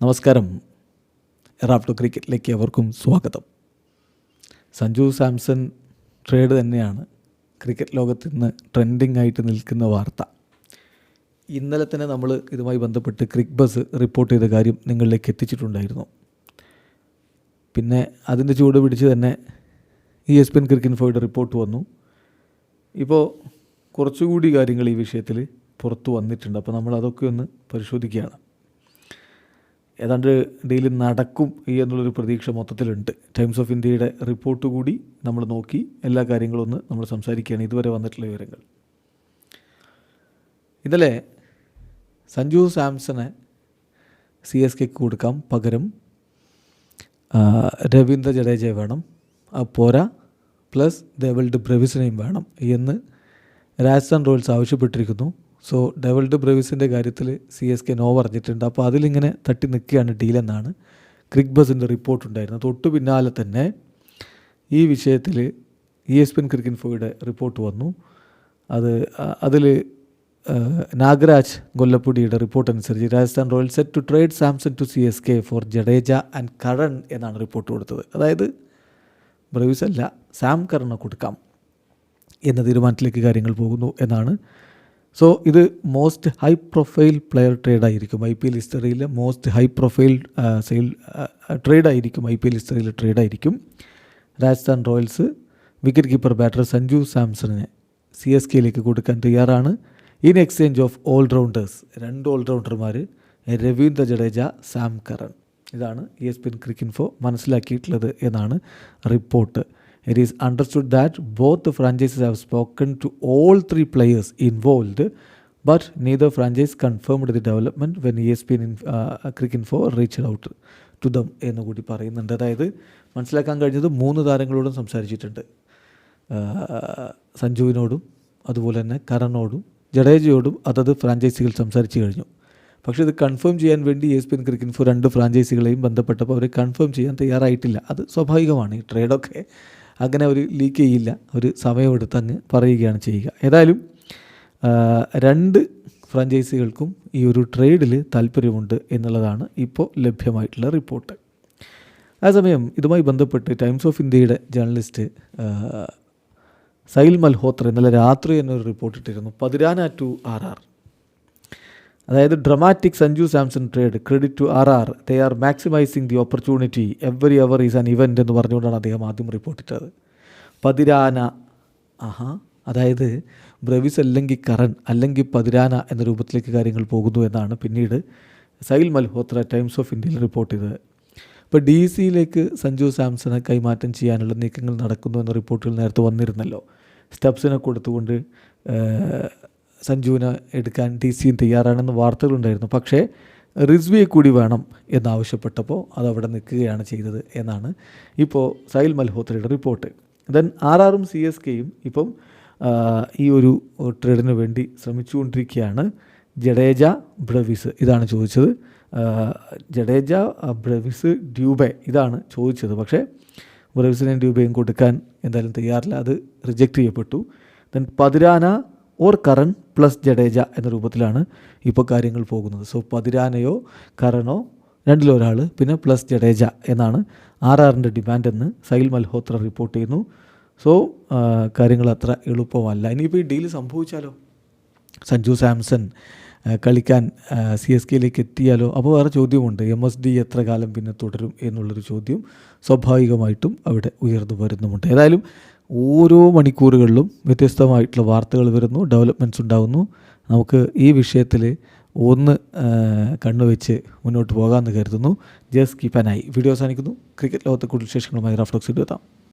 നമസ്കാരം. എറാപ്റ്റോ ക്രിക്കറ്റിലേക്ക് അവർക്കും സ്വാഗതം. സഞ്ജു സാംസൺ ട്രേഡ് തന്നെയാണ് ക്രിക്കറ്റ് ലോകത്ത് ഇന്ന് ട്രെൻഡിങ് ആയിട്ട് നിൽക്കുന്ന വാർത്ത. ഇന്നലെ തന്നെ നമ്മൾ ഇതുമായി ബന്ധപ്പെട്ട് ക്രിക്ക് ബസ് റിപ്പോർട്ട് ചെയ്ത കാര്യം നിങ്ങളിലേക്ക് എത്തിച്ചിട്ടുണ്ടായിരുന്നു. പിന്നെ അതിന്റെ ചൂട് പിടിച്ച് തന്നെ E S P N cricket report വന്നു. ഇപ്പോൾ കുറച്ചുകൂടി കാര്യങ്ങൾ ഈ വിഷയത്തിൽ പുറത്തു വന്നിട്ടുണ്ട്. അപ്പോൾ നമ്മൾ അതൊക്കെ ഒന്ന് പരിശോധിക്കുകയാണ്. ഏതാണ്ട് ഡീൽ നടക്കും ഈ എന്നുള്ളൊരു പ്രതീക്ഷ മൊത്തത്തിലുണ്ട്. ടൈംസ് ഓഫ് ഇന്ത്യയുടെ റിപ്പോർട്ട് കൂടി നമ്മൾ നോക്കി എല്ലാ കാര്യങ്ങളും ഒന്ന് നമ്മൾ സംസാരിക്കുകയാണ്. ഇതുവരെ വന്നിട്ടുള്ള വിവരങ്ങൾ. ഇന്നലെ സഞ്ജു സാംസണെ സി എസ് കെക്ക് കൊടുക്കാം. പകരം രവീന്ദ്ര ജഡേജയെ വേണം. പോരാ. പ്ലസ് ദേവൽഡ് ബ്രവിസിനെയും വേണം എന്ന് രാജസ്ഥാൻ റോയൽസ് ആവശ്യപ്പെട്ടിരിക്കുന്നു. സോ ഡെവൽഡ് ബ്രവിസിന്റെ കാര്യത്തിൽ സി എസ് കെ നോ പറഞ്ഞിട്ടുണ്ട്. അപ്പോൾ അതിലിങ്ങനെ തട്ടി നിൽക്കുകയാണ് ഡീലെന്നാണ് ക്രിക് ബസിന്റെ റിപ്പോർട്ട് ഉണ്ടായിരുന്നത്. തൊട്ടു പിന്നാലെ തന്നെ ഈ വിഷയത്തിൽ E S P N N ഫോയുടെ ഇൻഫോയുടെ റിപ്പോർട്ട് വന്നു. അത് അതിൽ നാഗരാജ് ഗൊല്ലപ്പുടിയുടെ റിപ്പോർട്ട് അനുസരിച്ച് Rajasthan Royals set to trade Samson to C S K for Jadeja and Curran എന്നാണ് റിപ്പോർട്ട് കൊടുത്തത്. അതായത് ബ്രവിസ് അല്ല സാം കരണ കൊടുക്കാം എന്ന തീരുമാനത്തിലേക്ക് കാര്യങ്ങൾ പോകുന്നു എന്നാണ് സോ ഇത് most high profile player trade ആയിരിക്കും. I P L ഹിസ്റ്ററിയിലെ most high profile sale trade ആയിരിക്കും. ഐ പി എൽ ഹിസ്റ്ററിയിലെ ട്രേഡ് ആയിരിക്കും. Rajasthan Royals wicket keeper batter Sanju സാംസണിനെ C S കെയിലേക്ക് കൊടുക്കാൻ തയ്യാറാണ്. ഇൻ എക്സ്ചേഞ്ച് ഓഫ് ഓൾറൗണ്ടേഴ്സ് രണ്ട് ഓൾറൗണ്ടർമാർ രവീന്ദ്ര ജഡേജ സാം കരൺ. ഇതാണ് E S P N Cricinfo മനസ്സിലാക്കിയിട്ടുള്ളത് എന്നാണ് report it is understood that both franchises have spoken to all three players involved but neither franchise confirmed the development when E S P N Crick ഫോർ reach out to them എന്ന് കൂടി പറയുന്നുണ്ട്. അതായത് മനസ്സിലാക്കാൻ കഴിഞ്ഞത് മൂന്ന് താരങ്ങളോടും സംസാരിച്ചിട്ടുണ്ട്. സഞ്ജുവിനോടും അതുപോലെ തന്നെ കരണോടും ജഡേജയോടും അതത് ഫ്രാഞ്ചൈസികൾ സംസാരിച്ചു കഴിഞ്ഞു. പക്ഷേ ഇത് കൺഫേം ചെയ്യാൻ വേണ്ടി S P N Cricinfo രണ്ട് ഫ്രാഞ്ചൈസികളെയും ബന്ധപ്പെട്ടപ്പോൾ അവർ കൺഫേം ചെയ്യാൻ തയ്യാറായിട്ടില്ല. അത് സ്വാഭാവികമാണ് ഈ ട്രേഡൊക്കെ അങ്ങനെ ഒരു ലീക്ക് ചെയ്യില്ല. ഒരു സമയമെടുത്ത് അങ്ങ് പറയുകയാണ് ചെയ്യുക. ഏതായാലും രണ്ട് ഫ്രാഞ്ചൈസികൾക്കും ഈ ഒരു ട്രേഡിൽ താല്പര്യമുണ്ട് എന്നുള്ളതാണ് ഇപ്പോൾ ലഭ്യമായിട്ടുള്ള റിപ്പോർട്ട് അതേസമയം ഇതുമായി ബന്ധപ്പെട്ട് ടൈംസ് ഓഫ് ഇന്ത്യയുടെ ജേർണലിസ്റ്റ് സൈൽ മൽഹോത്ര ഇന്നലെ രാത്രി എന്നൊരു റിപ്പോർട്ട് ഇട്ടിരുന്നു. Pathirana to R R. അതായത് dramatic Sanju Samson trade credit to R R they are maximising the opportunity every hour is an event എന്ന് പറഞ്ഞുകൊണ്ടാണ് അദ്ദേഹം ആദ്യം റിപ്പോർട്ട് ഇട്ടത്. പതിരാന ആഹാ. അതായത് ബ്രവിസ് അല്ലെങ്കിൽ കറൻ അല്ലെങ്കിൽ പതിരാന എന്ന രൂപത്തിലേക്ക് കാര്യങ്ങൾ പോകുന്നു എന്നാണ് പിന്നീട് സൈൽ മൽഹോത്ര ടൈംസ് ഓഫ് ഇന്ത്യയിൽ റിപ്പോർട്ട് ചെയ്തത്. ഇപ്പോൾ ഡി സിയിലേക്ക് സഞ്ജു സാംസണെ കൈമാറ്റം ചെയ്യാനുള്ള നീക്കങ്ങൾ നടക്കുന്നു എന്ന റിപ്പോർട്ടുകൾ നേരത്തെ വന്നിരുന്നല്ലോ. സ്റ്റെപ്സിനെ കൊടുത്തുകൊണ്ട് സഞ്ജുവിനെ എടുക്കാൻ ടി സിയും തയ്യാറാണെന്ന് വാർത്തകളുണ്ടായിരുന്നു. പക്ഷേ റിസ്വിയെ കൂടി വേണം എന്നാവശ്യപ്പെട്ടപ്പോൾ അതവിടെ നിൽക്കുകയാണ് ചെയ്തത് എന്നാണ് ഇപ്പോൾ സൈൽ മൽഹോത്രയുടെ റിപ്പോർട്ട്. ദെൻ ആർ ആറും സി എസ് കെയും ഇപ്പം ഈ ഒരു ട്രേഡിന് വേണ്ടി ശ്രമിച്ചുകൊണ്ടിരിക്കുകയാണ്. ജഡേജ ബ്രവിസ് ഇതാണ് ചോദിച്ചത്. ജഡേജ ബ്രവിസ് ഡ്യൂബെ ഇതാണ് ചോദിച്ചത്. പക്ഷേ ബ്രവിസിനെയും ഡ്യൂബയും കൊടുക്കാൻ എന്തായാലും തയ്യാറില്ല. അത് റിജക്റ്റ് ചെയ്യപ്പെട്ടു. Then Pathirana or Curran plus Jadeja എന്ന രൂപത്തിലാണ് ഇപ്പോൾ കാര്യങ്ങൾ പോകുന്നത്. സോ പതിരാനയോ കരണോ രണ്ടിലൊരാൾ പിന്നെ പ്ലസ് ജഡേജ എന്നാണ് ആർ ആറിന്റെ ഡിമാൻഡ് എന്ന് സൈൽ മൽഹോത്ര റിപ്പോർട്ട് ചെയ്യുന്നു. സോ കാര്യങ്ങൾ അത്ര എളുപ്പമല്ല. ഇനിയിപ്പോൾ ഈ ഡീൽ സംഭവിച്ചാലോ? സഞ്ജു സാംസൺ കളിക്കാൻ സി എസ് കെയിലേക്ക് എത്തിയാലോ? അപ്പോൾ വേറെ ചോദ്യമുണ്ട്. എം എസ് ഡി എത്ര കാലം പിന്നെ തുടരും എന്നുള്ളൊരു ചോദ്യം സ്വാഭാവികമായിട്ടും അവിടെ ഉയർന്നു വരുന്നുമുണ്ട്. ഏതായാലും ഓരോ മണിക്കൂറുകളിലും വ്യത്യസ്തമായിട്ടുള്ള വാർത്തകൾ വരുന്നു ഡെവലപ്മെന്റ്സ് ഉണ്ടാകുന്നു നമുക്ക് ഈ വിഷയത്തിൽ ഒന്ന് കണ്ണുവെച്ച് മുന്നോട്ട് പോകാമെന്ന് കരുതുന്നു. Just keep an eye video അവസാനിക്കുന്നു. ക്രിക്കറ്റ് ലോകത്തെ കൂടുതൽ വിശേഷങ്ങളുമായി റഫ്ലക്സ് എത്താം.